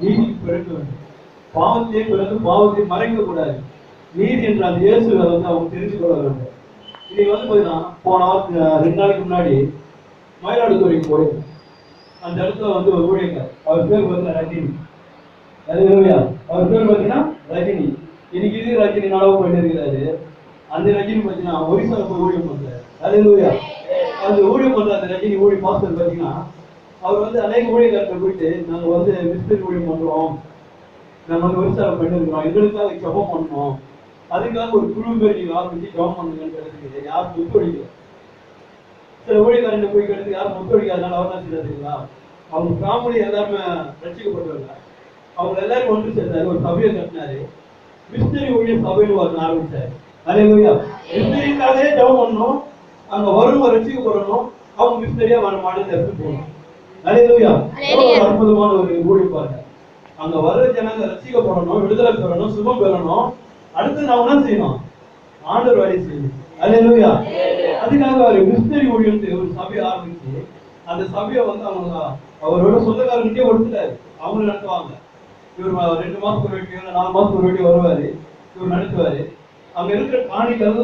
நீதி பிறக்க வேண்டும் பாவத்தையே பிறகு பாவத்தை மறைக்க கூடாது. நீதி என்றால் அந்த இயேசுவை வந்து அவங்க தெரிஞ்சு கொள்ள வேண்டும். இன்னைக்கு வந்து பார்த்தீங்கன்னா போன வாரத்து ரெண்டு நாளைக்கு முன்னாடி மயிலாடுதுறைக்கு போயிருந்தேன் அந்த இடத்துல வந்து ஒரு ஊழியர் அவர் பேர் பார்த்தீங்கன்னா ரஜினி. அதுலையா அவர் பேர் பார்த்தீங்கன்னா ரஜினி. இன்னைக்கு இது ரஜினி நடவு பண்ணியிருக்கிறாரு அந்த ரஜினி பார்த்தீங்கன்னா ஒரிசால போய் ஊழியம் பண்றாரு. அது அந்த ஊழியம் பண்ற அந்த ரஜினி ஊழி பாஸ்டர் பார்த்தீங்கன்னா அவர் வந்து அநேக ஊழியர்களை போயிட்டு நாங்க வந்து மிஸ்டர் ஊழியம் பண்றோம். நாங்க வந்து விவசாயம் பண்ணிருக்கிறோம் எங்களுக்காக ஜபம் பண்ணோம் அதுக்காக ஒரு குழு பேர் நீங்க ஆரம்பிச்சு ஜெபம் பண்ணுங்கன்னு யாரும் ஒத்துழைக்கல. சில ஊழியக்காரங்க போய் கேட்டு யாரும் ஒத்துழைக்காதனால அவர் தான் செய்யறதுங்களா அவங்க ஃபேமிலி எல்லாருமே ரசிக்கப்பட்டவங்க அவங்க எல்லாரும் ஒன்று சேர்ந்தாரு. ஒரு சபையை கட்டினாரு. மிஸ்திரி ஊழிய சபையில் ஒன்று ஆரம்பிச்சாரு. அலையா மிஸ்திரிக்காகவே ஜபம் பண்ணணும். அங்க வருவ ரசிக்கப்படணும் அவங்க மிஸ்திரியா வர மாடல் எடுத்து போகணும் அலையா அல்லேலூயா. அற்புதமான ஒரு ஊழியம் பாருங்க. அங்க வர்ற ஜனங்க ரசிக்கப்படணும் விடுதலை பெறணும் சுகம் பெறணும். அடுத்து நான் என்ன செய்யணும்? ஆண்டவர் வேலை செய்யணும். அல்லேலூயா அதுக்காக அவர் மிஸ்டரி ஊழியர்னு ஒரு சபையை ஆரம்பிச்சு அந்த சபையை வந்து அவங்க அவரோட சொந்தக்காரங்கிட்டே கொடுத்துட்டாரு. அவங்க நடத்துவாங்க. இவர் ரெண்டு மாசத்துக்கு ஒரு வாட்டி நாலு மாசத்துக்கு ஒரு வாட்டி வருவாரு இவர் நடத்துவாரு. அங்க இருக்கிற காணிகள்